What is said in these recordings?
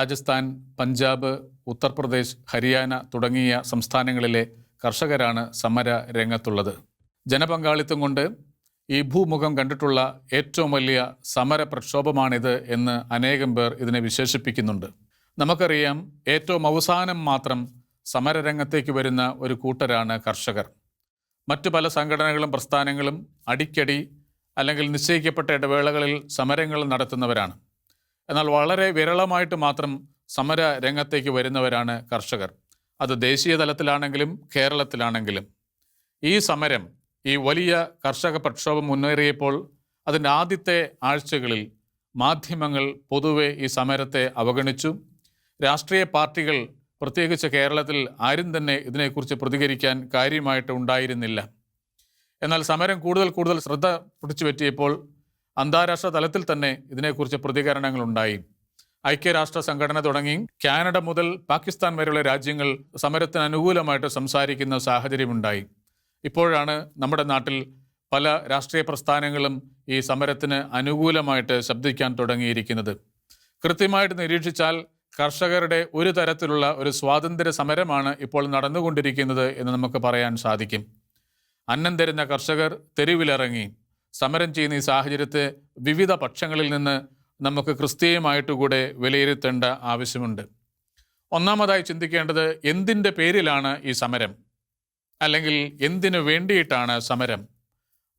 രാജസ്ഥാൻ പഞ്ചാബ് ഉത്തർപ്രദേശ് ഹരിയാന തുടങ്ങിയ സംസ്ഥാനങ്ങളിലെ കർഷകരാണ് സമര രംഗത്തുള്ളത് ജനപങ്കാളിത്തം കൊണ്ട് ഈ ഭൂമുഖം കണ്ടിട്ടുള്ള ഏറ്റവും വലിയ സമര പ്രക്ഷോഭമാണിത് എന്ന് അനേകം പേർ ഇതിനെ വിശേഷിപ്പിക്കുന്നുണ്ട്. നമുക്കറിയാം ഏറ്റവും അവസാനം മാത്രം സമരരംഗത്തേക്ക് വരുന്ന ഒരു കൂട്ടരാണ് കർഷകർ. മറ്റു പല സംഘടനകളും പ്രസ്ഥാനങ്ങളും അടിക്കടി അല്ലെങ്കിൽ നിശ്ചയിക്കപ്പെട്ട ഇടവേളകളിൽ സമരങ്ങൾ നടത്തുന്നവരാണ്. എന്നാൽ വളരെ വിരളമായിട്ട് മാത്രം സമര രംഗത്തേക്ക് വരുന്നവരാണ് കർഷകർ. അത് ദേശീയ തലത്തിലാണെങ്കിലും കേരളത്തിലാണെങ്കിലും. ഈ സമരം ഈ വലിയ കർഷക പ്രക്ഷോഭം മുന്നേറിയപ്പോൾ അതിന്റെ ആദ്യത്തെ ആഴ്ചകളിൽ മാധ്യമങ്ങൾ പൊതുവെ ഈ സമരത്തെ അവഗണിച്ചു. രാഷ്ട്രീയ പാർട്ടികൾ പ്രത്യേകിച്ച് കേരളത്തിൽ ആരും തന്നെ ഇതിനെക്കുറിച്ച് പ്രതികരിക്കാൻ കാര്യമായിട്ട് ഉണ്ടായിരുന്നില്ല. എന്നാൽ സമരം കൂടുതൽ കൂടുതൽ ശ്രദ്ധ പിടിച്ചു പറ്റിയപ്പോൾ അന്താരാഷ്ട്ര തലത്തിൽ തന്നെ ഇതിനെക്കുറിച്ച് പ്രതികരണങ്ങൾ ഉണ്ടായി ഐക്യരാഷ്ട്ര സംഘടന തുടങ്ങി കാനഡ മുതൽ പാകിസ്ഥാൻ വരെയുള്ള രാജ്യങ്ങൾ സമരത്തിന് അനുകൂലമായിട്ട് സംസാരിക്കുന്ന സാഹചര്യമുണ്ടായി. ഇപ്പോഴാണ് നമ്മുടെ നാട്ടിൽ പല രാഷ്ട്രീയ പ്രസ്ഥാനങ്ങളും ഈ സമരത്തിന് അനുകൂലമായിട്ട് ശബ്ദിക്കാൻ തുടങ്ങിയിരിക്കുന്നത്. കൃത്യമായിട്ട് നിരീക്ഷിച്ചാൽ കർഷകരുടെ ഒരു തരത്തിലുള്ള ഒരു സ്വാതന്ത്ര്യ സമരമാണ് ഇപ്പോൾ നടന്നുകൊണ്ടിരിക്കുന്നത് എന്ന് നമുക്ക് പറയാൻ സാധിക്കും. അന്നം തരുന്ന കർഷകർ തെരുവിലിറങ്ങി. സമരം ചെയ്യുന്ന ഈ സാഹചര്യത്തെ വിവിധ പക്ഷങ്ങളിൽ നിന്ന് നമുക്ക് ക്രിസ്തീയമായിട്ട് കൂടെ വിലയിരുത്തേണ്ട ആവശ്യമുണ്ട്. ഒന്നാമതായി ചിന്തിക്കേണ്ടത് എന്തിന്റെ പേരിലാണ് ഈ സമരം? അല്ലെങ്കിൽ എന്തിനു വേണ്ടിയിട്ടാണ് സമരം?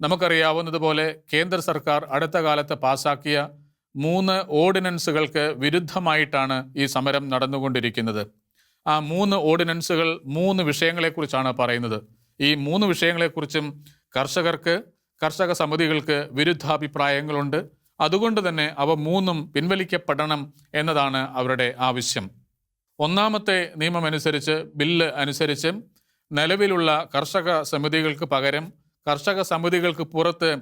നമുക്കറിയാവുന്നതുപോലെ കേന്ദ്ര സർക്കാർ അടുത്ത കാലത്ത് പാസാക്കിയ മൂന്ന് ഓർഡിനൻസുകൾക്ക് വിരുദ്ധമായിട്ടാണ് ഈ സമരം നടന്നുകൊണ്ടിരിക്കുന്നത്. ആ മൂന്ന് ഓർഡിനൻസുകൾ മൂന്ന് വിഷയങ്ങളെക്കുറിച്ചാണ് പറയുന്നത്. ഈ മൂന്ന് വിഷയങ്ങളെക്കുറിച്ചും കർഷകർക്ക് കർഷക സമിതികൾക്ക് വിരുദ്ധാഭിപ്രായങ്ങളുണ്ട്. അതുകൊണ്ട് തന്നെ അവ മൂന്നും പിൻവലിക്കപ്പെടണം എന്നതാണ് അവരുടെ ആവശ്യം. ഒന്നാമത്തെ നിയമമനുസരിച്ച് ബില്ല് അനുസരിച്ച് നിലവിലുള്ള കർഷക സമിതികൾക്ക് പകരം കർഷക സമിതികൾക്ക് പുറത്ത്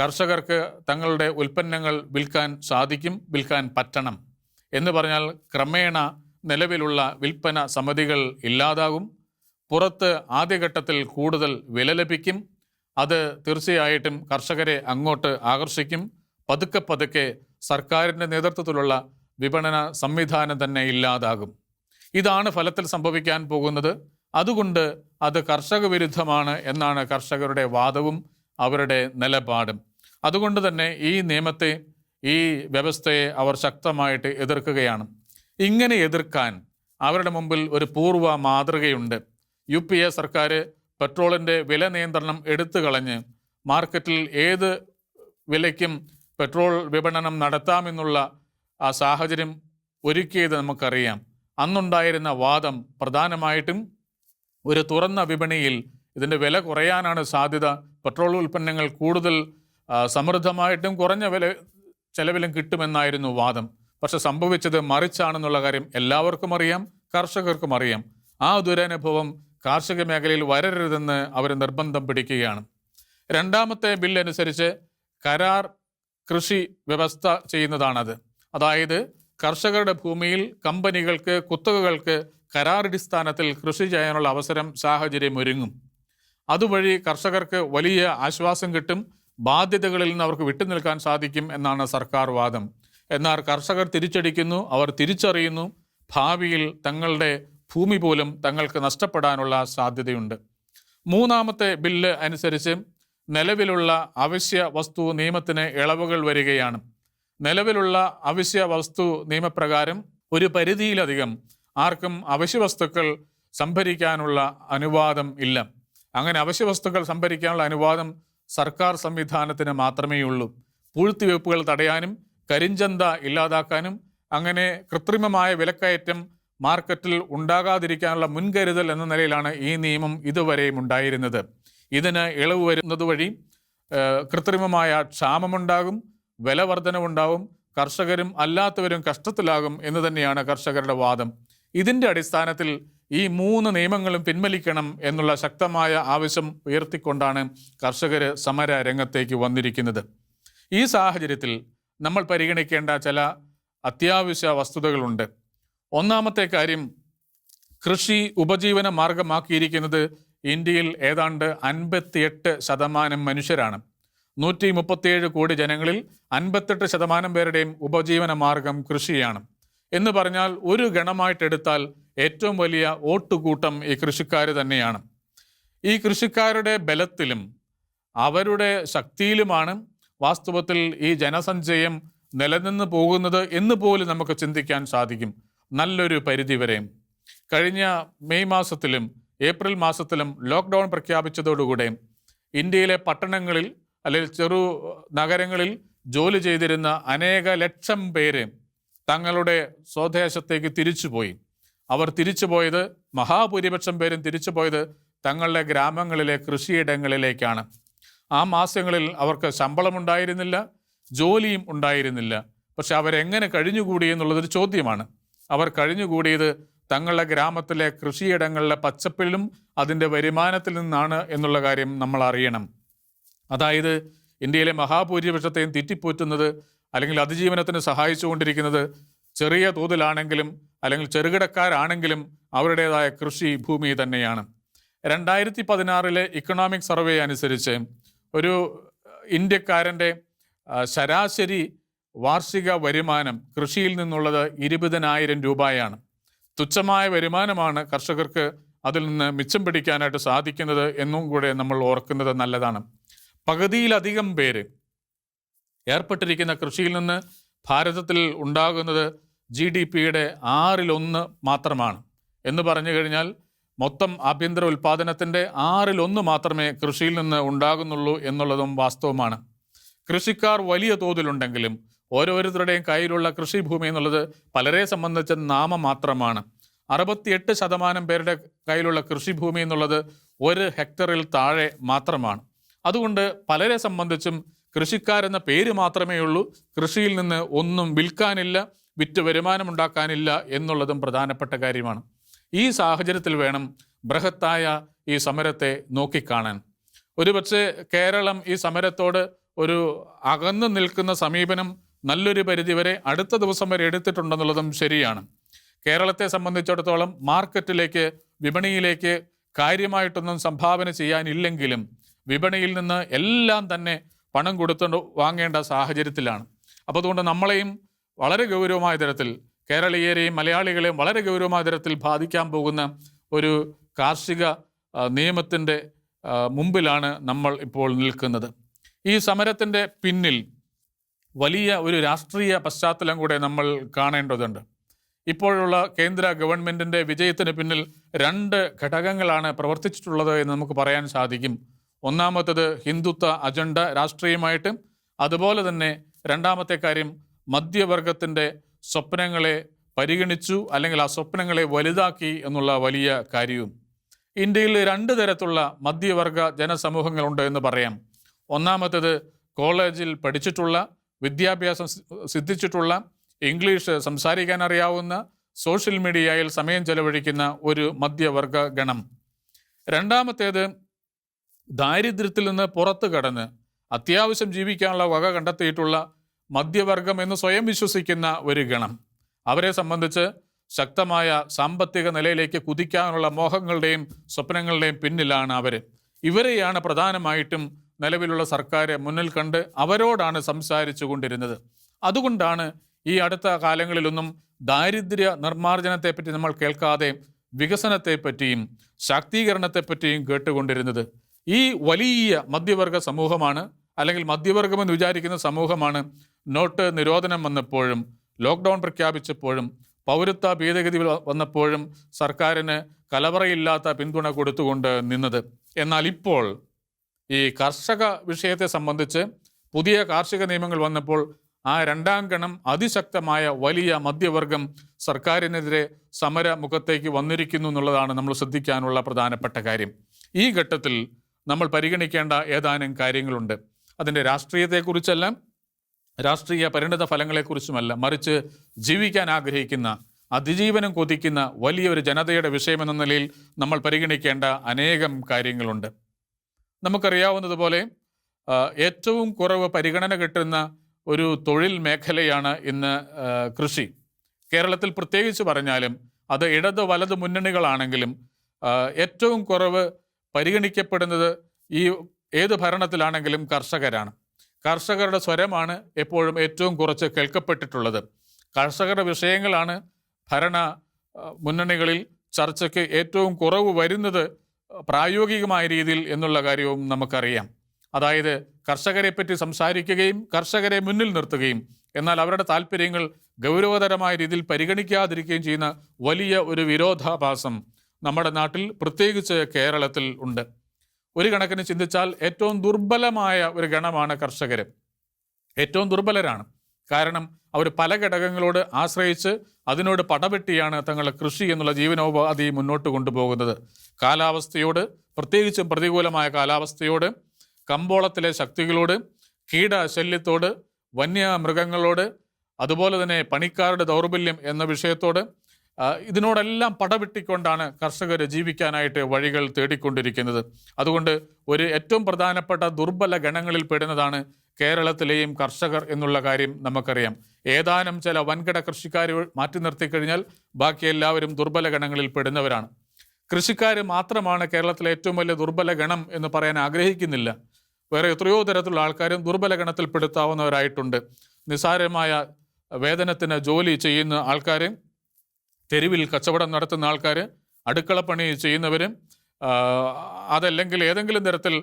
കർഷകർക്ക് തങ്ങളുടെ ഉൽപ്പന്നങ്ങൾ വിൽക്കാൻ സാധിക്കും വിൽക്കാൻ പറ്റണം. എന്ന് പറഞ്ഞാൽ ക്രമേണ നിലവിലുള്ള വിൽപ്പന സമിതികൾ ഇല്ലാതാകും. പുറത്ത് ആദ്യഘട്ടത്തിൽ കൂടുതൽ വില ലഭിക്കും. അത് തീർച്ചയായിട്ടും കർഷകരെ അങ്ങോട്ട് ആകർഷിക്കും. പതുക്കെ പതുക്കെ സർക്കാരിന്റെ നേതൃത്വത്തിലുള്ള വിപണന സംവിധാനം തന്നെ ഇല്ലാതാകും. ഇതാണ് ഫലത്തിൽ സംഭവിക്കാൻ പോകുന്നത്. അതുകൊണ്ട് അത് കർഷക വിരുദ്ധമാണ് എന്നാണ് കർഷകരുടെ വാദവും അവരുടെ നിലപാടും. അതുകൊണ്ട് തന്നെ ഈ നിയമത്തെ ഈ വ്യവസ്ഥയെ അവർ ശക്തമായിട്ട് എതിർക്കുകയാണ്. ഇങ്ങനെ എതിർക്കാൻ അവരുടെ മുമ്പിൽ ഒരു പൂർവ മാതൃകയുണ്ട് യു പി എ സർക്കാർ പെട്രോളിന്റെ വില നിയന്ത്രണം എടുത്തു കളഞ്ഞ് മാർക്കറ്റിൽ ഏത് വിലയ്ക്കും പെട്രോൾ വിപണനം നടത്താമെന്നുള്ള ആ സാഹചര്യം ഒരുക്കിയത് നമുക്കറിയാം. അന്നുണ്ടായിരുന്ന വാദം പ്രധാനമായിട്ടും ഒരു തുറന്ന വിപണിയിൽ ഇതിന്റെ വില കുറയാനാണ് സാധ്യത. പെട്രോൾ ഉൽപ്പന്നങ്ങൾ കൂടുതൽ സമൃദ്ധമായിട്ടും കുറഞ്ഞ വില ചെലവിലും കിട്ടുമെന്നായിരുന്നു വാദം. പക്ഷെ സംഭവിച്ചത് മറിച്ചാണെന്നുള്ള കാര്യം എല്ലാവർക്കും അറിയാം കർഷകർക്കും അറിയാം. ആ ദുരനുഭവം കാർഷിക മേഖലയിൽ വരരുതെന്ന് അവർ നിർബന്ധം പിടിക്കുകയാണ്. രണ്ടാമത്തെ ബില്ല് അനുസരിച്ച് കരാർ കൃഷി വ്യവസ്ഥ ചെയ്യുന്നതാണത്. അതായത് കർഷകരുടെ ഭൂമിയിൽ കമ്പനികൾക്ക് കുത്തകകൾക്ക് കരാറടിസ്ഥാനത്തിൽ കൃഷി ചെയ്യാനുള്ള അവസരം സാഹചര്യം ഒരുങ്ങും. അതുവഴി കർഷകർക്ക് വലിയ ആശ്വാസം കിട്ടും ബാധ്യതകളിൽ നിന്ന് അവർക്ക് വിട്ടുനിൽക്കാൻ സാധിക്കും എന്നാണ് സർക്കാർ വാദം. എന്നാൽ കർഷകർ തിരിച്ചടിക്കുന്നു അവർ തിരിച്ചറിയുന്നു ഭാവിയിൽ തങ്ങളുടെ ഭൂമി പോലും തങ്ങൾക്ക് നഷ്ടപ്പെടാനുള്ള സാധ്യതയുണ്ട്. മൂന്നാമത്തെ ബില്ല് അനുസരിച്ച് നിലവിലുള്ള അവശ്യ വസ്തു നിയമത്തിന് ഇളവുകൾ വരികയാണ്. നിലവിലുള്ള അവശ്യ വസ്തു നിയമപ്രകാരം ഒരു പരിധിയിലധികം ആർക്കും അവശ്യ വസ്തുക്കൾ സംഭരിക്കാനുള്ള അനുവാദം ഇല്ല. അങ്ങനെ അവശ്യ വസ്തുക്കൾ സംഭരിക്കാനുള്ള അനുവാദം സർക്കാർ സംവിധാനത്തിന് മാത്രമേ ഉള്ളൂ പൂഴ്ത്തിവെപ്പുകൾ തടയാനും കരിഞ്ചന്ത ഇല്ലാതാക്കാനും അങ്ങനെ കൃത്രിമമായ വിലക്കയറ്റം മാർക്കറ്റിൽ ഉണ്ടാകാതിരിക്കാനുള്ള മുൻകരുതൽ എന്ന നിലയിലാണ് ഈ നിയമം ഇതുവരെയും ഉണ്ടായിരുന്നത്. ഇതിന് ഇളവ് വരുന്നത് വഴി കൃത്രിമമായ ക്ഷാമമുണ്ടാകും വില വർധനവുണ്ടാവും കർഷകരും അല്ലാത്തവരും കഷ്ടത്തിലാകും എന്ന് തന്നെയാണ് കർഷകരുടെ വാദം. ഇതിന്റെ അടിസ്ഥാനത്തിൽ ഈ മൂന്ന് നിയമങ്ങളും പിൻവലിക്കണം എന്നുള്ള ശക്തമായ ആവശ്യം ഉയർത്തിക്കൊണ്ടാണ് കർഷകർ സമര രംഗത്തേക്ക് വന്നിരിക്കുന്നത്. ഈ സാഹചര്യത്തിൽ നമ്മൾ പരിഗണിക്കേണ്ട ചില അത്യാവശ്യ വസ്തുതകളുണ്ട്. ഒന്നാമത്തെ കാര്യം കൃഷി ഉപജീവന മാർഗമാക്കിയിരിക്കുന്നത് ഇന്ത്യയിൽ ഏതാണ്ട് അൻപത്തിയെട്ട് ശതമാനം മനുഷ്യരാണ്. നൂറ്റി മുപ്പത്തിയേഴ് കോടി ജനങ്ങളിൽ അൻപത്തെട്ട് ശതമാനം പേരുടെയും ഉപജീവന മാർഗം കൃഷിയാണ്. എന്ന് പറഞ്ഞാൽ ഒരു ഗണമായിട്ടെടുത്താൽ ഏറ്റവും വലിയ വോട്ടുകൂട്ടം ഈ കൃഷിക്കാർ തന്നെയാണ്. ഈ കൃഷിക്കാരുടെ ബലത്തിലും അവരുടെ ശക്തിയിലുമാണ് വാസ്തവത്തിൽ ഈ ജനസഞ്ചയം നിലനിന്ന് പോകുന്നത് എന്ന് പോലും നമുക്ക് ചിന്തിക്കാൻ സാധിക്കും. നല്ലൊരു പരിധിവരെ കഴിഞ്ഞ മെയ് മാസത്തിലും ഏപ്രിൽ മാസത്തിലും ലോക്ക്ഡൗൺ പ്രഖ്യാപിച്ചതോടുകൂടെ ഇന്ത്യയിലെ പട്ടണങ്ങളിൽ അല്ലെങ്കിൽ ചെറു നഗരങ്ങളിൽ ജോലി ചെയ്തിരുന്ന അനേക ലക്ഷം പേര് തങ്ങളുടെ സ്വദേശത്തേക്ക് തിരിച്ചുപോയി. അവർ തിരിച്ചുപോയത് മഹാഭൂരിപക്ഷം പേരും തിരിച്ചുപോയത് തങ്ങളുടെ ഗ്രാമങ്ങളിലെ കൃഷിയിടങ്ങളിലേക്കാണ്. ആ മാസങ്ങളിൽ അവർക്ക് ശമ്പളമുണ്ടായിരുന്നില്ല ജോലിയും ഉണ്ടായിരുന്നില്ല. പക്ഷെ അവരെങ്ങനെ കഴിഞ്ഞുകൂടി എന്നുള്ളതൊരു ചോദ്യമാണ്. അവർ കഴിഞ്ഞുകൂടിയത് തങ്ങളുടെ ഗ്രാമത്തിലെ കൃഷിയിടങ്ങളിലെ പച്ചപ്പിലും അതിന്റെ വരുമാനത്തിൽ നിന്നാണ് എന്നുള്ള കാര്യം നമ്മൾ അറിയണം. അതായത് ഇന്ത്യയിലെ മഹാഭൂരിപക്ഷത്തെയും തെറ്റിപ്പോറ്റുന്നത് അല്ലെങ്കിൽ അതിജീവനത്തിന് സഹായിച്ചുകൊണ്ടിരിക്കുന്നത് ചെറിയ തോതിലാണെങ്കിലും അല്ലെങ്കിൽ ചെറുകിടക്കാരാണെങ്കിലും അവരുടേതായ കൃഷി ഭൂമി തന്നെയാണ്. രണ്ടായിരത്തി പതിനാറിലെ ഇക്കണോമിക് സർവേ അനുസരിച്ച് ഒരു ഇന്ത്യക്കാരന്റെ ശരാശരി വാർഷിക വരുമാനം കൃഷിയിൽ നിന്നുള്ളത് ഇരുപതിനായിരം രൂപയാണ്. തുച്ഛമായ വരുമാനമാണ് കർഷകർക്ക് അതിൽ നിന്ന് മിച്ചം പിടിക്കാനായിട്ട് സാധിക്കുന്നത് എന്നും കൂടെ നമ്മൾ ഓർക്കുന്നത് നല്ലതാണ്. പകുതിയിലധികം പേര് ഏർപ്പെട്ടിരിക്കുന്ന കൃഷിയിൽ നിന്ന് ഭാരതത്തിൽ ഉണ്ടാകുന്നത് ജി ഡി പിയുടെ ആറിലൊന്ന് മാത്രമാണ്. എന്ന് പറഞ്ഞു കഴിഞ്ഞാൽ മൊത്തം ആഭ്യന്തര ഉൽപ്പാദനത്തിന്റെ ആറിലൊന്ന് മാത്രമേ കൃഷിയിൽ നിന്ന് ഉണ്ടാകുന്നുള്ളൂ എന്നുള്ളതും വാസ്തവമാണ്. കൃഷിക്കാർ വലിയ തോതിലുണ്ടെങ്കിലും ഓരോരുത്തരുടെയും കയ്യിലുള്ള കൃഷിഭൂമി എന്നുള്ളത് പലരെ സംബന്ധിച്ച നാമം മാത്രമാണ് അറുപത്തിയെട്ട് ശതമാനം പേരുടെ കയ്യിലുള്ള കൃഷിഭൂമി എന്നുള്ളത് ഒരു ഹെക്ടറിൽ താഴെ മാത്രമാണ്. അതുകൊണ്ട് പലരെ സംബന്ധിച്ചും കൃഷിക്കാരെന്ന പേര് മാത്രമേ ഉള്ളൂ. കൃഷിയിൽ നിന്ന് ഒന്നും വിൽക്കാനില്ല വിറ്റ് വരുമാനം വരുമാനമുണ്ടാക്കാനില്ല എന്നുള്ളതും പ്രധാനപ്പെട്ട കാര്യമാണ്. ഈ സാഹചര്യത്തിൽ വേണം ബൃഹത്തായ ഈ സമരത്തെ നോക്കിക്കാണാൻ. ഒരുപക്ഷെ കേരളം ഈ സമരത്തോട് ഒരു അകന്നു നിൽക്കുന്ന സമീപനം നല്ലൊരു പരിധിവരെ അടുത്ത ദിവസം വരെ എടുത്തിട്ടുണ്ടെന്നുള്ളതും ശരിയാണ്. കേരളത്തെ സംബന്ധിച്ചിടത്തോളം മാർക്കറ്റിലേക്ക് വിപണിയിലേക്ക് കാര്യമായിട്ടൊന്നും സംഭാവന ചെയ്യാനില്ലെങ്കിലും വിപണിയിൽ നിന്ന് എല്ലാം തന്നെ പണം കൊടുത്തുകൊണ്ട് വാങ്ങേണ്ട സാഹചര്യത്തിലാണ്. അപ്പോൾ അതുകൊണ്ട് നമ്മളെയും വളരെ ഗൗരവമായ തരത്തിൽ കേരളീയരെയും മലയാളികളെയും വളരെ ഗൗരവമായ തരത്തിൽ ബാധിക്കാൻ പോകുന്ന ഒരു കാർഷിക നിയമത്തിന്റെ മുമ്പിലാണ് നമ്മൾ ഇപ്പോൾ നിൽക്കുന്നത്. ഈ സമരത്തിന്റെ പിന്നിൽ വലിയ ഒരു രാഷ്ട്രീയ പശ്ചാത്തലം കൂടെ നമ്മൾ കാണേണ്ടതുണ്ട്. ഇപ്പോഴുള്ള കേന്ദ്ര ഗവൺമെന്റിന്റെ വിജയത്തിന് പിന്നിൽ രണ്ട് ഘടകങ്ങളാണ് പ്രവർത്തിച്ചിട്ടുള്ളത് എന്ന് നമുക്ക് പറയാൻ സാധിക്കും. ഒന്നാമത്തത് ഹിന്ദുത്വ അജണ്ട രാഷ്ട്രീയമായിട്ട് അതുപോലെ തന്നെ രണ്ടാമത്തെ കാര്യം മധ്യവർഗത്തിന്റെ സ്വപ്നങ്ങളെ പരിഗണിച്ചു അല്ലെങ്കിൽ ആ സ്വപ്നങ്ങളെ വലുതാക്കി എന്നുള്ള വലിയ കാര്യവും. ഇന്ത്യയിൽ രണ്ട് തരത്തിലുള്ള മധ്യവർഗ ജനസമൂഹങ്ങളുണ്ട് എന്ന് പറയാം. ഒന്നാമത്തേത് കോളേജിൽ പഠിച്ചിട്ടുള്ള വിദ്യാഭ്യാസം സിദ്ധിച്ചിട്ടുള്ള ഇംഗ്ലീഷ് സംസാരിക്കാൻ അറിയാവുന്ന സോഷ്യൽ മീഡിയയിൽ സമയം ചെലവഴിക്കുന്ന ഒരു മധ്യവർഗ ഗണം. രണ്ടാമത്തേത് ദാരിദ്ര്യത്തിൽ നിന്ന് പുറത്തു കടന്ന് അത്യാവശ്യം ജീവിക്കാനുള്ള വക കണ്ടെത്തിയിട്ടുള്ള മധ്യവർഗം എന്ന് സ്വയം വിശ്വസിക്കുന്ന ഒരു ഗണം. അവരെ സംബന്ധിച്ച് ശക്തമായ സാമ്പത്തിക നിലയിലേക്ക് കുതിക്കാനുള്ള മോഹങ്ങളുടെയും സ്വപ്നങ്ങളുടെയും പിന്നിലാണ് അവർ ഇവരെയാണ് പ്രധാനമായിട്ടും നിലവിലുള്ള സർക്കാർ മുന്നിൽ കണ്ട് അവരോടാണ് സംസാരിച്ചു കൊണ്ടിരുന്നത് അതുകൊണ്ടാണ് ഈ അടുത്ത കാലങ്ങളിലൊന്നും ദാരിദ്ര്യ നിർമ്മാർജനത്തെപ്പറ്റി നമ്മൾ കേൾക്കാതെ വികസനത്തെപ്പറ്റിയും ശാക്തീകരണത്തെപ്പറ്റിയും കേട്ടുകൊണ്ടിരുന്നത്. ഈ വലിയ മധ്യവർഗ സമൂഹമാണ് അല്ലെങ്കിൽ മധ്യവർഗമെന്ന് വിചാരിക്കുന്ന സമൂഹമാണ് നോട്ട് നിരോധനം വന്നപ്പോഴും ലോക്ക്ഡൗൺ പ്രഖ്യാപിച്ചപ്പോഴും പൗരത്വ ഭേദഗതി വന്നപ്പോഴും സർക്കാരിന് കലവറയില്ലാത്ത പിന്തുണ കൊടുത്തുകൊണ്ട് നിന്നത്. എന്നാൽ ഇപ്പോൾ ഈ കർഷക വിഷയത്തെ സംബന്ധിച്ച് പുതിയ കാർഷിക നിയമങ്ങൾ വന്നപ്പോൾ ആ രണ്ടാം ഗണം അതിശക്തമായ വലിയ മധ്യവർഗം സർക്കാരിനെതിരെ സമര മുഖത്തേക്ക് വന്നിരിക്കുന്നു എന്നുള്ളതാണ് നമ്മൾ ശ്രദ്ധിക്കാനുള്ള പ്രധാനപ്പെട്ട കാര്യം. ഈ ഘട്ടത്തിൽ നമ്മൾ പരിഗണിക്കേണ്ട ഏതാനും കാര്യങ്ങളുണ്ട്. അതിന്റെ രാഷ്ട്രീയത്തെക്കുറിച്ചല്ല രാഷ്ട്രീയ പരിണിത ഫലങ്ങളെക്കുറിച്ചുമല്ല മറിച്ച് ജീവിക്കാൻ ആഗ്രഹിക്കുന്ന അതിജീവനം കൊതിക്കുന്ന വലിയൊരു ജനതയുടെ വിഷയമെന്ന നിലയിൽ നമ്മൾ പരിഗണിക്കേണ്ട അനേകം കാര്യങ്ങളുണ്ട്. നമുക്കറിയാവുന്നതുപോലെ ഏറ്റവും കുറവ് പരിഗണന കിട്ടുന്ന ഒരു തൊഴിൽ മേഖലയാണ് ഇന്ന് കൃഷി. കേരളത്തിൽ പ്രത്യേകിച്ച് പറഞ്ഞാലും അത് ഇടത് വലത് മുന്നണികളാണെങ്കിലും ഏറ്റവും കുറവ് പരിഗണിക്കപ്പെടുന്നത് ഈ ഏത് ഭരണത്തിലാണെങ്കിലും കർഷകരാണ്. കർഷകരുടെ സ്വരമാണ് എപ്പോഴും ഏറ്റവും കുറച്ച് കേൾക്കപ്പെട്ടിട്ടുള്ളത്. കർഷകരുടെ വിഷയങ്ങളാണ് ഭരണ മുന്നണികളിൽ ചർച്ചയ്ക്ക് ഏറ്റവും കുറവ് വരുന്നത് പ്രായോഗികമായ രീതിയിൽ എന്നുള്ള കാര്യവും നമുക്കറിയാം. അതായത് കർഷകരെ പറ്റി സംസാരിക്കുകയും കർഷകരെ മുന്നിൽ നിർത്തുകയും എന്നാൽ അവരുടെ താല്പര്യങ്ങൾ ഗൗരവതരമായ രീതിയിൽ പരിഗണിക്കാതിരിക്കുകയും ചെയ്യുന്ന വലിയ ഒരു വിരോധാഭാസം നമ്മുടെ നാട്ടിൽ പ്രത്യേകിച്ച് കേരളത്തിൽ ഉണ്ട്. ഒരു കണക്കിന് ചിന്തിച്ചാൽ ഏറ്റവും ദുർബലമായ ഒരു ഗണമാണ് കർഷകർ ഏറ്റവും ദുർബലരാണ്. കാരണം അവർ പല ഘടകങ്ങളോട് ആശ്രയിച്ച് അതിനോട് പടവെട്ടിയാണ് തങ്ങളുടെ കൃഷി എന്നുള്ള ജീവനോപാധി മുന്നോട്ട് കൊണ്ടുപോകുന്നത്. കാലാവസ്ഥയോട് പ്രത്യേകിച്ചും പ്രതികൂലമായ കാലാവസ്ഥയോട് കമ്പോളത്തിലെ ശക്തികളോട് കീടശല്യത്തോട് വന്യമൃഗങ്ങളോട് അതുപോലെ തന്നെ പണിക്കാരുടെ ദൗർബല്യം എന്ന വിഷയത്തോട് ഇതിനോടെല്ലാം പടവെട്ടിക്കൊണ്ടാണ് കർഷകർ ജീവിക്കാനായിട്ട് വഴികൾ തേടിക്കൊണ്ടിരിക്കുന്നത്. അതുകൊണ്ട് ഒരു ഏറ്റവും പ്രധാനപ്പെട്ട ദുർബല ഗണങ്ങളിൽ പെടുന്നതാണ് കേരളത്തിലെയും കർഷകർ എന്നുള്ള കാര്യം നമുക്കറിയാം. ഏതാനും ചില വൻകിട കൃഷിക്കാർ മാറ്റി നിർത്തിക്കഴിഞ്ഞാൽ ബാക്കി എല്ലാവരും ദുർബല ഗണങ്ങളിൽ പെടുന്നവരാണ്. കൃഷിക്കാർ മാത്രമാണ് കേരളത്തിലെ ഏറ്റവും വലിയ ദുർബല ഗണം എന്ന് പറയാൻ ആഗ്രഹിക്കുന്നില്ല. വേറെ എത്രയോ തരത്തിലുള്ള ആൾക്കാരും ദുർബല ഗണത്തിൽ പെടുത്താവുന്നവരായിട്ടുണ്ട്. നിസാരമായ വേതനത്തിന് ജോലി ചെയ്യുന്ന ആൾക്കാർ തെരുവിൽ കച്ചവടം നടത്തുന്ന ആൾക്കാർ അടുക്കളപ്പണി ചെയ്യുന്നവരും അതല്ലെങ്കിൽ ഏതെങ്കിലും തരത്തിൽ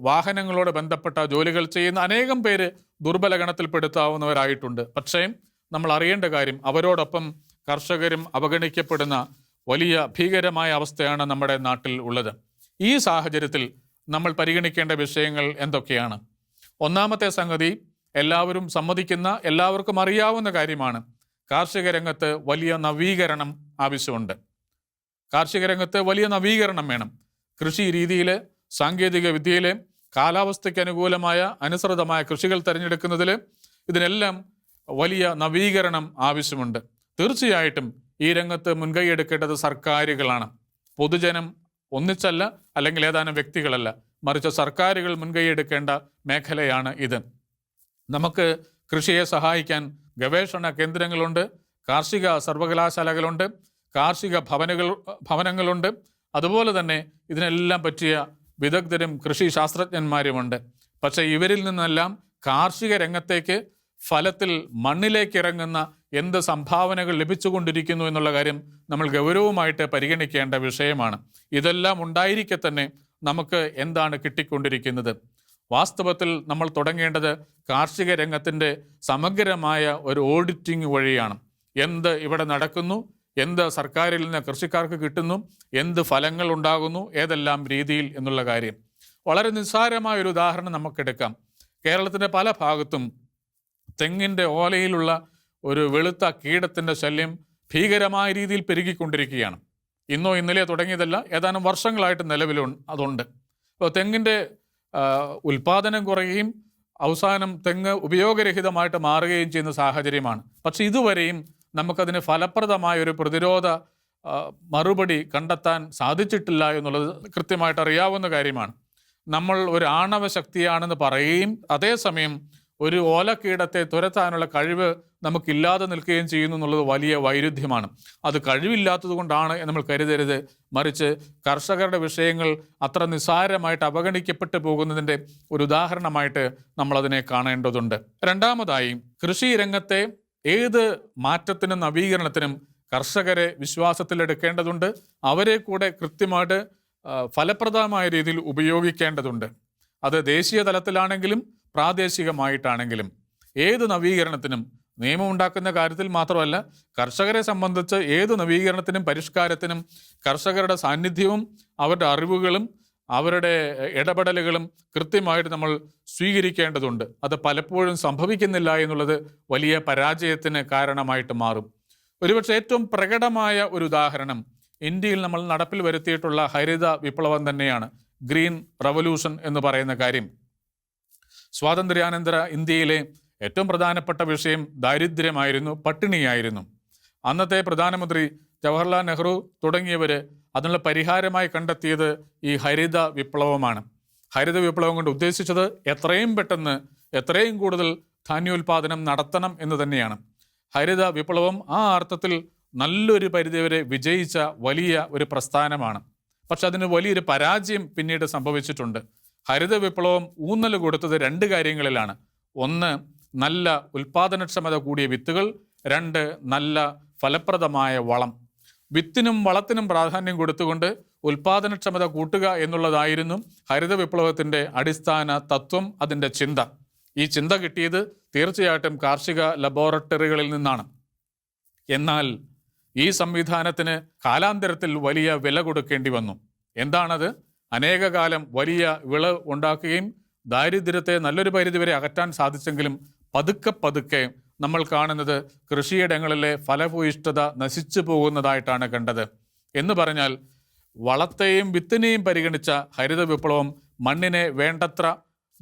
വാഹനങ്ങളോട് ബന്ധപ്പെട്ട ജോലികൾ ചെയ്യുന്ന അനേകം പേര് ദുർബല ഗണത്തിൽപ്പെടുത്താവുന്നവരായിട്ടുണ്ട് പക്ഷേ നമ്മൾ അറിയേണ്ട കാര്യം അവരോടൊപ്പം കർഷകരും അവഗണിക്കപ്പെടുന്ന വലിയ ഭീകരമായ അവസ്ഥയാണ് നമ്മുടെ നാട്ടിൽ ഉള്ളത്. ഈ സാഹചര്യത്തിൽ നമ്മൾ പരിഗണിക്കേണ്ട വിഷയങ്ങൾ എന്തൊക്കെയാണ്? ഒന്നാമത്തെ സംഗതി എല്ലാവരും സമ്മതിക്കുന്ന എല്ലാവർക്കും അറിയാവുന്ന കാര്യമാണ്. കാർഷിക രംഗത്ത് വലിയ നവീകരണം ആവശ്യമുണ്ട്. കാർഷിക രംഗത്ത് വലിയ നവീകരണം വേണം. കൃഷി രീതിയിൽ സാങ്കേതിക വിദ്യയിലെ കാലാവസ്ഥയ്ക്ക് അനുകൂലമായ അനുസൃതമായ കൃഷികൾ തിരഞ്ഞെടുക്കുന്നതിൽ ഇതിനെല്ലാം വലിയ നവീകരണം ആവശ്യമുണ്ട്. തീർച്ചയായിട്ടും ഈ രംഗത്ത് മുൻകൈ എടുക്കേണ്ടത് സർക്കാരുകളാണ്. പൊതുജനം ഒന്നിച്ചല്ല അല്ലെങ്കിൽ ഏതാനും വ്യക്തികളല്ല. മറിച്ച് സർക്കാരുകൾ മുൻകൈ എടുക്കേണ്ട മേഖലയാണ് ഇത്. നമുക്ക് കൃഷിയെ സഹായിക്കാൻ ഗവേഷണ കേന്ദ്രങ്ങളുണ്ട് കാർഷിക സർവകലാശാലകളുണ്ട് കാർഷിക ഭവനുകൾ ഭവനങ്ങളുണ്ട്. അതുപോലെ തന്നെ ഇതിനെല്ലാം പറ്റിയ വിദഗ്ധരും കൃഷി ശാസ്ത്രജ്ഞന്മാരുമുണ്ട്. പക്ഷേ ഇവരിൽ നിന്നെല്ലാം കാർഷിക രംഗത്തേക്ക് ഫലത്തിൽ മണ്ണിലേക്ക് ഇറങ്ങുന്ന എന്ത് സംഭാവനകൾ ലഭിച്ചുകൊണ്ടിരിക്കുന്നു എന്നുള്ള കാര്യം നമ്മൾ ഗൗരവമായിട്ട് പരിഗണിക്കേണ്ട വിഷയമാണ്. ഇതെല്ലാം ഉണ്ടായിരിക്കെ തന്നെ നമുക്ക് എന്താണ് കിട്ടിക്കൊണ്ടിരിക്കുന്നത്? വാസ്തവത്തിൽ നമ്മൾ തുടങ്ങേണ്ടത് കാർഷിക രംഗത്തിന്റെ സമഗ്രമായ ഒരു ഓഡിറ്റിംഗ് വഴിയാണ്. എന്ത് ഇവിടെ നടക്കുന്നു? എന്ത് സർക്കാരിൽ നിന്ന് കൃഷിക്കാർക്ക് കിട്ടുന്നു എന്ത് ഫലങ്ങൾ ഉണ്ടാകുന്നു ഏതെല്ലാം രീതിയിൽ എന്നുള്ള കാര്യം. വളരെ നിസ്സാരമായ ഒരു ഉദാഹരണം നമുക്കെടുക്കാം. കേരളത്തിന്റെ പല ഭാഗത്തും തെങ്ങിന്റെ ഓലയിലുള്ള ഒരു വെളുത്ത കീടത്തിന്റെ ശല്യം ഭീകരമായ രീതിയിൽ പെരുകിക്കൊണ്ടിരിക്കുകയാണ്. ഇന്നോ ഇന്നലെ തുടങ്ങിയതല്ല ഏതാനും വർഷങ്ങളായിട്ട് നിലവിലു അതുണ്ട്. അപ്പോൾ തെങ്ങിന്റെ ഉൽപാദനം കുറയുകയും അവസാനം തെങ്ങ് ഉപയോഗരഹിതമായിട്ട് മാറുകയും ചെയ്യുന്ന സാഹചര്യമാണ്. പക്ഷേ ഇതുവരെയും നമുക്കതിന് ഫലപ്രദമായ ഒരു പ്രതിരോധ മറുപടി കണ്ടെത്താൻ സാധിച്ചിട്ടില്ല എന്നുള്ളത് കൃത്യമായിട്ട് അറിയാവുന്ന കാര്യമാണ്. നമ്മൾ ഒരു ആണവ ശക്തിയാണെന്ന് പറയുകയും അതേസമയം ഒരു ഓലക്കീടത്തെ തുരത്താനുള്ള കഴിവ് നമുക്കില്ലാതെ നിൽക്കുകയും ചെയ്യുന്നു എന്നുള്ളത് വലിയ വൈരുദ്ധ്യമാണ്. അത് കഴിവില്ലാത്തത് കൊണ്ടാണ് നമ്മൾ കരുതരുത്. മറിച്ച് കർഷകരുടെ വിഷയങ്ങൾ അത്ര നിസ്സാരമായിട്ട് അവഗണിക്കപ്പെട്ടു പോകുന്നതിന്റെ ഒരു ഉദാഹരണമായിട്ട് നമ്മളതിനെ കാണേണ്ടതുണ്ട്. രണ്ടാമതായി കൃഷി രംഗത്തെ ഏത് മാറ്റത്തിനും നവീകരണത്തിനും കർഷകരെ വിശ്വാസത്തിലെടുക്കേണ്ടതുണ്ട്. അവരെ കൂടെ കൃത്യമായിട്ട് ഫലപ്രദമായ രീതിയിൽ ഉപയോഗിക്കേണ്ടതുണ്ട്. അത് ദേശീയ തലത്തിലാണെങ്കിലും പ്രാദേശികമായിട്ടാണെങ്കിലും. ഏത് നവീകരണത്തിനും നിയമം ഉണ്ടാക്കുന്ന കാര്യത്തിൽ മാത്രമല്ല കർഷകരെ സംബന്ധിച്ച് ഏത് നവീകരണത്തിനും പരിഷ്കാരത്തിനും കർഷകരുടെ സാന്നിധ്യവും അവരുടെ അറിവുകളും അവരുടെ ഇടപെടലുകളും കൃത്യമായിട്ട് നമ്മൾ സ്വീകരിക്കേണ്ടതുണ്ട്. അത് പലപ്പോഴും സംഭവിക്കുന്നില്ല എന്നുള്ളത് വലിയ പരാജയത്തിന് കാരണമായിട്ട് മാറും. ഒരുപക്ഷെ ഏറ്റവും പ്രകടമായ ഒരു ഉദാഹരണം ഇന്ത്യയിൽ നമ്മൾ നടപ്പിൽ വരുത്തിയിട്ടുള്ള ഹരിത വിപ്ലവം തന്നെയാണ്. ഗ്രീൻ റവല്യൂഷൻ എന്ന് പറയുന്ന കാര്യം. സ്വാതന്ത്ര്യാനന്തര ഇന്ത്യയിലെ ഏറ്റവും പ്രധാനപ്പെട്ട വിഷയം ദാരിദ്ര്യമായിരുന്നു പട്ടിണിയായിരുന്നു. അന്നത്തെ പ്രധാനമന്ത്രി ജവഹർലാൽ നെഹ്റു തുടങ്ങിയവർ അതിനുള്ള പരിഹാരമായി കണ്ടെത്തിയത് ഈ ഹരിത വിപ്ലവമാണ്. ഹരിത വിപ്ലവം കൊണ്ട് ഉദ്ദേശിച്ചത് എത്രയും പെട്ടെന്ന് എത്രയും കൂടുതൽ ധാന്യോൽപാദനം നടത്തണം എന്ന് തന്നെയാണ്. ഹരിത വിപ്ലവം ആ അർത്ഥത്തിൽ നല്ലൊരു പരിധിവരെ വിജയിച്ച വലിയ ഒരു പ്രസ്ഥാനമാണ്. പക്ഷെ അതിന് വലിയൊരു പരാജയം പിന്നീട് സംഭവിച്ചിട്ടുണ്ട്. ഹരിത വിപ്ലവം ഊന്നൽ കൊടുത്തത് രണ്ട് കാര്യങ്ങളിലാണ്. ഒന്ന് നല്ല ഉൽപാദനക്ഷമത കൂടിയ വിത്തുകൾ. രണ്ട് നല്ല ഫലപ്രദമായ വളം. വിത്തിനും വളത്തിനും പ്രാധാന്യം കൊടുത്തുകൊണ്ട് ഉൽപാദനക്ഷമത കൂട്ടുക എന്നുള്ളതായിരുന്നു ഹരിത വിപ്ലവത്തിന്റെ അടിസ്ഥാന തത്വം അതിന്റെ ചിന്ത. ഈ ചിന്ത കിട്ടിയത് തീർച്ചയായിട്ടും കാർഷിക ലബോറട്ടറികളിൽ നിന്നാണ്. എന്നാൽ ഈ സംവിധാനത്തിന് കാലാന്തരത്തിൽ വലിയ വില കൊടുക്കേണ്ടി വന്നു. എന്താണത്? അനേകകാലം വലിയ വിളവ് ഉണ്ടാക്കുകയും ദാരിദ്ര്യത്തെ നല്ലൊരു പരിധിവരെ അകറ്റാൻ സാധിച്ചെങ്കിലും പതുക്കെ പതുക്കെ നമ്മൾ കാണുന്നത് കൃഷിയിടങ്ങളിലെ ഫലഭൂയിഷ്ഠത നശിച്ചു പോകുന്നതായിട്ടാണ് കണ്ടത്. എന്ന് പറഞ്ഞാൽ വളത്തെയും വിത്തിനെയും പരിഗണിച്ച ഹരിത വിപ്ലവം മണ്ണിനെ വേണ്ടത്ര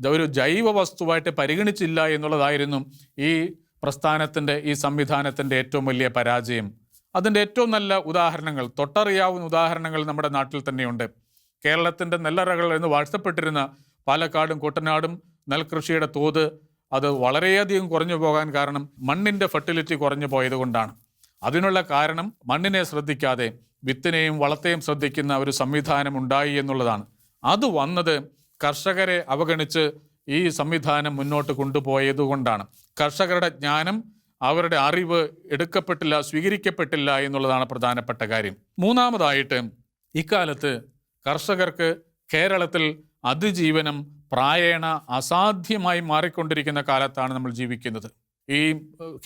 ഒരു ജൈവ വസ്തുവായിട്ട് പരിഗണിച്ചില്ല എന്നുള്ളതായിരുന്നു ഈ പ്രസ്ഥാനത്തിന്റെ ഈ സംവിധാനത്തിന്റെ ഏറ്റവും വലിയ പരാജയം. അതിന്റെ ഏറ്റവും നല്ല ഉദാഹരണങ്ങൾ തൊട്ടറിയാവുന്ന ഉദാഹരണങ്ങൾ നമ്മുടെ നാട്ടിൽ തന്നെയുണ്ട്. കേരളത്തിന്റെ നെല്ലറകൾ എന്ന് വാഴ്ത്തപ്പെട്ടിരുന്ന പാലക്കാടും കുട്ടനാടും നെൽകൃഷിയുടെ തോത് അത് വളരെയധികം കുറഞ്ഞു പോകാൻ കാരണം മണ്ണിന്റെ ഫെർട്ടിലിറ്റി കുറഞ്ഞു പോയതുകൊണ്ടാണ്. അതിനുള്ള കാരണം മണ്ണിനെ ശ്രദ്ധിക്കാതെ വിത്തിനെയും വളത്തെയും ശ്രദ്ധിക്കുന്ന ഒരു സംവിധാനം ഉണ്ടായി എന്നുള്ളതാണ്. അത് വന്നത് കർഷകരെ അവഗണിച്ച് ഈ സംവിധാനം മുന്നോട്ട് കൊണ്ടുപോയതുകൊണ്ടാണ്. കർഷകരുടെ ജ്ഞാനം അവരുടെ അറിവ് എടുക്കപ്പെട്ടില്ല സ്വീകരിക്കപ്പെട്ടില്ല എന്നുള്ളതാണ് പ്രധാനപ്പെട്ട കാര്യം. മൂന്നാമതായിട്ട് ഇക്കാലത്ത് കർഷകർക്ക് കേരളത്തിൽ അതിജീവനം പ്രായേണ അസാധ്യമായി മാറിക്കൊണ്ടിരിക്കുന്ന കാലത്താണ് നമ്മൾ ജീവിക്കുന്നത്. ഈ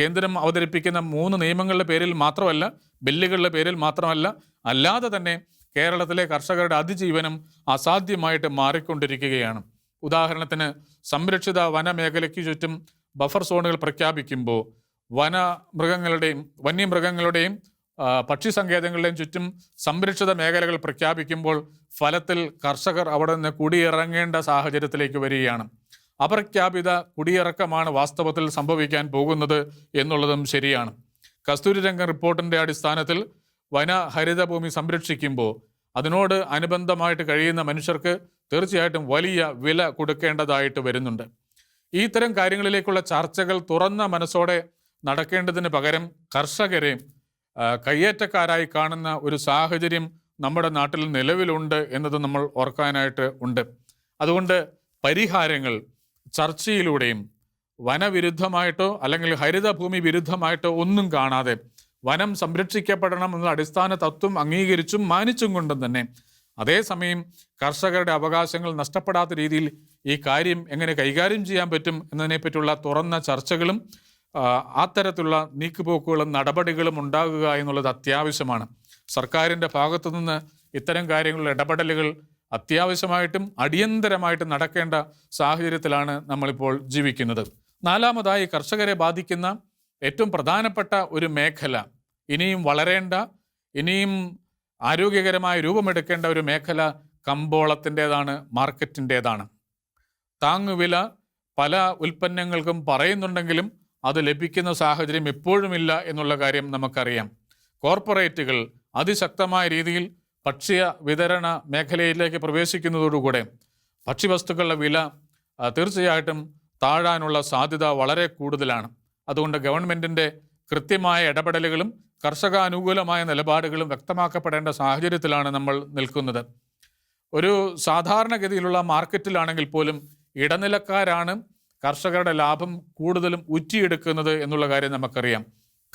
കേന്ദ്രം അവതരിപ്പിക്കുന്ന മൂന്ന് നിയമങ്ങളുടെ പേരിൽ മാത്രമല്ല ബില്ലുകളുടെ പേരിൽ മാത്രമല്ല അല്ലാതെ തന്നെ കേരളത്തിലെ കർഷകരുടെ അതിജീവനം അസാധ്യമായിട്ട് മാറിക്കൊണ്ടിരിക്കുകയാണ്. ഉദാഹരണത്തിന് സംരക്ഷിത വനമേഖലയ്ക്ക് ചുറ്റും ബഫർ സോണുകൾ പ്രഖ്യാപിക്കുമ്പോൾ വന മൃഗങ്ങളുടെയും വന്യമൃഗങ്ങളുടെയും പക്ഷി സങ്കേതങ്ങളുടെയും ചുറ്റും സംരക്ഷിത മേഖലകൾ പ്രഖ്യാപിക്കുമ്പോൾ ഫലത്തിൽ കർഷകർ അവിടെ നിന്ന് കുടിയിറങ്ങേണ്ട സാഹചര്യത്തിലേക്ക് വരികയാണ്. അപ്രഖ്യാപിത കുടിയിറക്കമാണ് വാസ്തവത്തിൽ സംഭവിക്കാൻ പോകുന്നത് എന്നുള്ളതും ശരിയാണ്. കസ്തൂരിരംഗൻ റിപ്പോർട്ടിന്റെ അടിസ്ഥാനത്തിൽ വന ഹരിതഭൂമി സംരക്ഷിക്കുമ്പോൾ അതിനോട് അനുബന്ധമായിട്ട് കഴിയുന്ന മനുഷ്യർക്ക് തീർച്ചയായിട്ടും വലിയ വില കൊടുക്കേണ്ടതായിട്ട് വരുന്നുണ്ട്. ഈ ഇത്തരം കാര്യങ്ങളിലേക്കുള്ള ചർച്ചകൾ തുറന്ന മനസ്സോടെ നടക്കേണ്ടതിന് പകരം കർഷകരെ ആ, കയ്യേറ്റക്കാരായി കാണുന്ന ഒരു സാഹചര്യം നമ്മുടെ നാട്ടിൽ നിലവിലുണ്ട് എന്നത് നമ്മൾ ഓർക്കാനായിട്ട് ഉണ്ട്. അതുകൊണ്ട് പരിഹാരങ്ങൾ ചർച്ചയിലൂടെയും വനവിരുദ്ധമായിട്ടോ അല്ലെങ്കിൽ ഹരിതഭൂമി വിരുദ്ധമായിട്ടോ ഒന്നും കാണാതെ വനം സംരക്ഷിക്കപ്പെടണം എന്ന അടിസ്ഥാന തത്വം അംഗീകരിച്ചും മാനിച്ചും കൊണ്ടും തന്നെ അതേസമയം കർഷകരുടെ അവകാശങ്ങൾ നഷ്ടപ്പെടാത്ത രീതിയിൽ ഈ കാര്യം എങ്ങനെ കൈകാര്യം ചെയ്യാൻ പറ്റും എന്നതിനെപ്പറ്റിയുള്ള തുറന്ന ചർച്ചകളും അത്തരത്തിലുള്ള നീക്കുപോക്കുകളും നടപടികളും ഉണ്ടാകുക എന്നുള്ളത് അത്യാവശ്യമാണ്. സർക്കാരിന്റെ ഭാഗത്തു നിന്ന് ഇത്തരം കാര്യങ്ങളിൽ ഇടപെടലുകൾ അത്യാവശ്യമായിട്ടും അടിയന്തരമായിട്ടും നടക്കേണ്ട സാഹചര്യത്തിലാണ് നമ്മളിപ്പോൾ ജീവിക്കുന്നത്. നാലാമതായി കർഷകരെ ബാധിക്കുന്ന ഏറ്റവും പ്രധാനപ്പെട്ട ഒരു മേഖല ഇനിയും വളരേണ്ട ഇനിയും ആരോഗ്യകരമായ രൂപമെടുക്കേണ്ട ഒരു മേഖല കമ്പോളത്തിന്റെതാണ് മാർക്കറ്റിന്റെതാണ്. താങ്ങുവില പല ഉൽപ്പന്നങ്ങൾക്കും പറയുന്നുണ്ടെങ്കിലും അത് ലഭിക്കുന്ന സാഹചര്യം എപ്പോഴുമില്ല എന്നുള്ള കാര്യം നമുക്കറിയാം. കോർപ്പറേറ്റുകൾ അതിശക്തമായ രീതിയിൽ ഭക്ഷ്യ വിതരണ മേഖലയിലേക്ക് പ്രവേശിക്കുന്നതോടുകൂടെ ഭക്ഷ്യവസ്തുക്കളുടെ വില തീർച്ചയായിട്ടും താഴാനുള്ള സാധ്യത വളരെ കൂടുതലാണ്. അതുകൊണ്ട് ഗവൺമെന്റിന്റെ കൃത്യമായ ഇടപെടലുകളും കർഷകാനുകൂലമായ നിലപാടുകളും വ്യക്തമാക്കപ്പെടേണ്ട സാഹചര്യത്തിലാണ് നമ്മൾ നിൽക്കുന്നത്. ഒരു സാധാരണഗതിയിലുള്ള മാർക്കറ്റിലാണെങ്കിൽ പോലും ഇടനിലക്കാരാണ് കർഷകരുടെ ലാഭം കൂടുതലും ഉറ്റിയെടുക്കുന്നത് എന്നുള്ള കാര്യം നമുക്കറിയാം.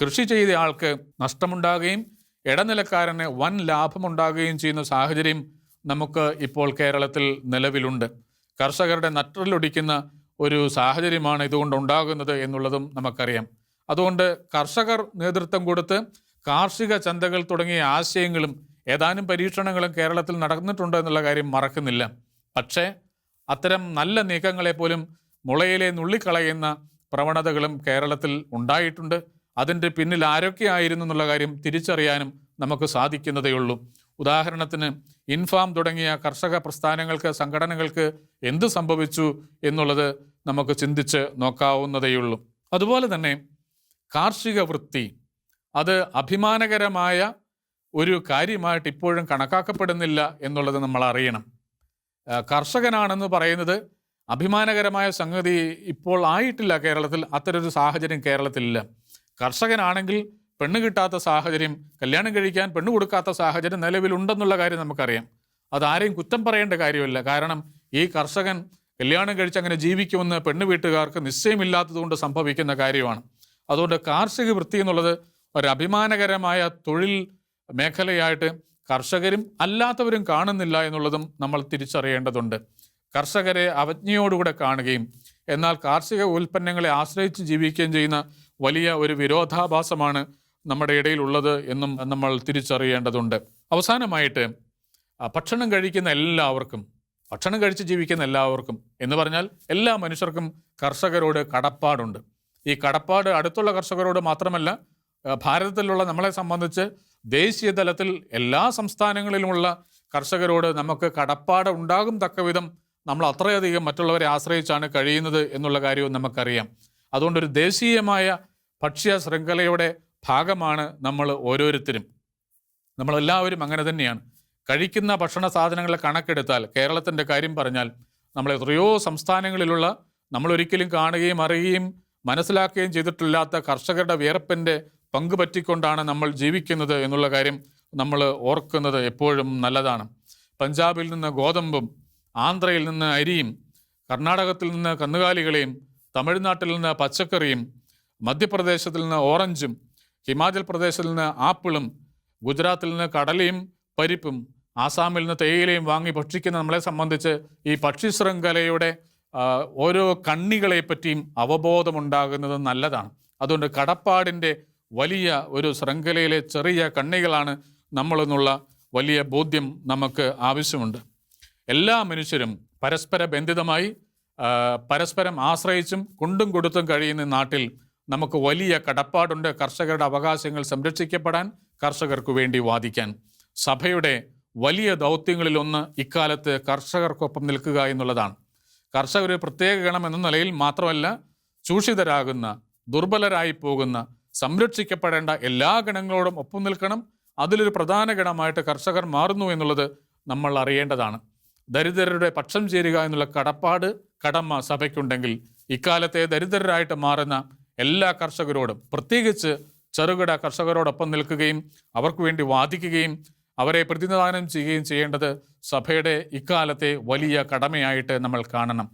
കൃഷി ചെയ്ത ആൾക്ക് നഷ്ടമുണ്ടാകുകയും ഇടനിലക്കാരന് വൻ ലാഭമുണ്ടാകുകയും ചെയ്യുന്ന സാഹചര്യം നമുക്ക് ഇപ്പോൾ കേരളത്തിൽ നിലവിലുണ്ട്. കർഷകരുടെ നട്ടലൊടിക്കുന്ന ഒരു സാഹചര്യമാണ് ഇതുകൊണ്ട് ഉണ്ടാകുന്നത് എന്നുള്ളതും നമുക്കറിയാം. അതുകൊണ്ട് കർഷകർ നേതൃത്വം കൊടുത്ത് കാർഷിക ചന്തകൾ തുടങ്ങിയ ആശയങ്ങളും ഏതാനും പരീക്ഷണങ്ങളും കേരളത്തിൽ നടന്നിട്ടുണ്ട് എന്നുള്ള കാര്യം മറക്കുന്നില്ല. പക്ഷേ അത്തരം നല്ല നീക്കങ്ങളെ പോലും മുളയിലെ നുള്ളിക്കളയുന്ന പ്രവണതകളും കേരളത്തിൽ ഉണ്ടായിട്ടുണ്ട്. അതിന്റെ പിന്നിൽ ആരൊക്കെയായിരുന്നു എന്നുള്ള കാര്യം തിരിച്ചറിയാനും നമുക്ക് സാധിക്കുന്നതേയുള്ളൂ ഉദാഹരണത്തിന് ഇൻഫാം തുടങ്ങിയ കർഷക പ്രസ്ഥാനങ്ങൾക്ക് സംഘടനകൾക്ക് എന്ത് സംഭവിച്ചു എന്നുള്ളത് നമുക്ക് ചിന്തിച്ച് നോക്കാവുന്നതേയുള്ളൂ അതുപോലെ തന്നെ കാർഷിക വൃത്തി അത് അഭിമാനകരമായ ഒരു കാര്യമായിട്ട് ഇപ്പോഴും കണക്കാക്കപ്പെടുന്നില്ല എന്നുള്ളത് നമ്മൾ അറിയണം. കർഷകനാണെന്ന് പറയുന്നത് അഭിമാനകരമായ സംഗതി ഇപ്പോൾ ആയിട്ടില്ല കേരളത്തിൽ. അത്തരൊരു സാഹചര്യം കേരളത്തിലില്ല. കർഷകനാണെങ്കിൽ പെണ്ണ് കിട്ടാത്ത സാഹചര്യം കല്യാണം കഴിക്കാൻ പെണ്ണ് കൊടുക്കാത്ത സാഹചര്യം നിലവിലുണ്ടെന്നുള്ള കാര്യം നമുക്കറിയാം. അതാരെയും കുറ്റം പറയേണ്ട കാര്യമില്ല. കാരണം ഈ കർഷകൻ കല്യാണം കഴിച്ച് അങ്ങനെ ജീവിക്കുമെന്ന് പെണ്ണ് വീട്ടുകാർക്ക് നിശ്ചയമില്ലാത്തതുകൊണ്ട് സംഭവിക്കുന്ന കാര്യമാണ്. അതുകൊണ്ട് കാർഷിക വൃത്തി എന്നുള്ളത് ഒരു അഭിമാനകരമായ തൊഴിൽ മേഖലയായിട്ട് കർഷകരും അല്ലാത്തവരും കാണുന്നില്ല എന്നുള്ളതും നമ്മൾ തിരിച്ചറിയേണ്ടതുണ്ട്. കർഷകരെ അവജ്ഞയോടുകൂടെ കാണുകയും എന്നാൽ കാർഷിക ഉൽപ്പന്നങ്ങളെ ആശ്രയിച്ച് ജീവിക്കുകയും ചെയ്യുന്ന വലിയ ഒരു വിരോധാഭാസമാണ് നമ്മുടെ ഇടയിലുള്ളത് എന്നും നമ്മൾ തിരിച്ചറിയേണ്ടതുണ്ട്. അവസാനമായിട്ട് ഭക്ഷണം കഴിക്കുന്ന എല്ലാവർക്കും ഭക്ഷണം കഴിച്ച് ജീവിക്കുന്ന എല്ലാവർക്കും എന്ന് പറഞ്ഞാൽ എല്ലാ മനുഷ്യർക്കും കർഷകരോട് കടപ്പാടുണ്ട്. ഈ കടപ്പാട് അടുത്തുള്ള കർഷകരോട് മാത്രമല്ല ഭാരതത്തിലുള്ള നമ്മളെ സംബന്ധിച്ച് ദേശീയ തലത്തിൽ എല്ലാ സംസ്ഥാനങ്ങളിലുമുള്ള കർഷകരോട് നമുക്ക് കടപ്പാട് ഉണ്ടാകും തക്കവിധം നമ്മൾ അത്രയധികം മറ്റുള്ളവരെ ആശ്രയിച്ചാണ് കഴിയുന്നത് എന്നുള്ള കാര്യവും നമുക്കറിയാം. അതുകൊണ്ട് ഒരു ദേശീയമായ ഭക്ഷ്യ ശൃംഖലയുടെ ഭാഗമാണ് നമ്മൾ ഓരോരുത്തരും. നമ്മളെല്ലാവരും അങ്ങനെ തന്നെയാണ്. കഴിക്കുന്ന ഭക്ഷണ സാധനങ്ങളെ കണക്കെടുത്താൽ കേരളത്തിന്റെ കാര്യം പറഞ്ഞാൽ നമ്മൾ എത്രയോ സംസ്ഥാനങ്ങളിലുള്ള നമ്മൾ ഒരിക്കലും കാണുകയും അറിയുകയും മനസ്സിലാക്കുകയും ചെയ്തിട്ടില്ലാത്ത കർഷകരുടെ വിയർപ്പിന്റെ പങ്ക് പറ്റിക്കൊണ്ടാണ് നമ്മൾ ജീവിക്കുന്നത് എന്നുള്ള കാര്യം നമ്മൾ ഓർക്കുന്നത് എപ്പോഴും നല്ലതാണ്. പഞ്ചാബിൽ നിന്ന് ഗോതമ്പും ആന്ധ്രയിൽ നിന്ന് അരിയും കർണാടകത്തിൽ നിന്ന് കന്നുകാലികളെയും തമിഴ്നാട്ടിൽ നിന്ന് പച്ചക്കറിയും മധ്യപ്രദേശത്തിൽ നിന്ന് ഓറഞ്ചും ഹിമാചൽ പ്രദേശിൽ നിന്ന് ആപ്പിളും ഗുജറാത്തിൽ നിന്ന് കടലയും പരിപ്പും ആസാമിൽ നിന്ന് തേയിലയും വാങ്ങി ഭക്ഷിക്കുന്ന നമ്മളെ സംബന്ധിച്ച് ഈ ഭക്ഷ്യ ശൃംഖലയുടെ ഓരോ കണ്ണികളെ പറ്റിയും അവബോധമുണ്ടാകുന്നത് നല്ലതാണ്. അതുകൊണ്ട് കടപ്പാടിന്റെ വലിയ ഒരു ശൃംഖലയിലെ ചെറിയ കണ്ണികളാണ് നമ്മളെന്നുള്ള വലിയ ബോധ്യം നമുക്ക് ആവശ്യമുണ്ട്. എല്ലാ മനുഷ്യരും പരസ്പര ബന്ധിതമായി പരസ്പരം ആശ്രയിച്ചും കൊണ്ടും കൊടുത്തും കഴിയുന്ന നാട്ടിൽ നമുക്ക് വലിയ കടപ്പാടുണ്ട്. കർഷകരുടെ അവകാശങ്ങൾ സംരക്ഷിക്കപ്പെടാൻ കർഷകർക്ക് വേണ്ടി വാദിക്കാൻ. സഭയുടെ വലിയ ദൗത്യങ്ങളിലൊന്ന് ഇക്കാലത്ത് കർഷകർക്കൊപ്പം നിൽക്കുക എന്നുള്ളതാണ്. കർഷകർ പ്രത്യേക ഗണം എന്ന നിലയിൽ മാത്രമല്ല ചൂഷിതരാകുന്ന ദുർബലരായി പോകുന്ന സംരക്ഷിക്കപ്പെടേണ്ട എല്ലാ ഗണങ്ങളോടും ഒപ്പം നിൽക്കണം. അതിലൊരു പ്രധാന ഗണമായിട്ട് കർഷകർ മാറുന്നു എന്നുള്ളത് നമ്മൾ അറിയേണ്ടതാണ്. ദരിദ്രരുടെ പക്ഷം ചേരുക എന്നുള്ള കടപ്പാട് കടമ സഭയ്ക്കുണ്ടെങ്കിൽ ഇക്കാലത്തെ ദരിദ്രരായിട്ട് മാറുന്ന എല്ലാ കർഷകരോടും പ്രത്യേകിച്ച് ചെറുകിട കർഷകരോടൊപ്പം നിൽക്കുകയും അവർക്ക് വേണ്ടി വാദിക്കുകയും അവരെ പ്രതിനിധാനം ചെയ്യുകയും ചെയ്യേണ്ടത് സഭയുടെ ഇക്കാലത്തെ വലിയ കടമയായിട്ട് നമ്മൾ കാണണം.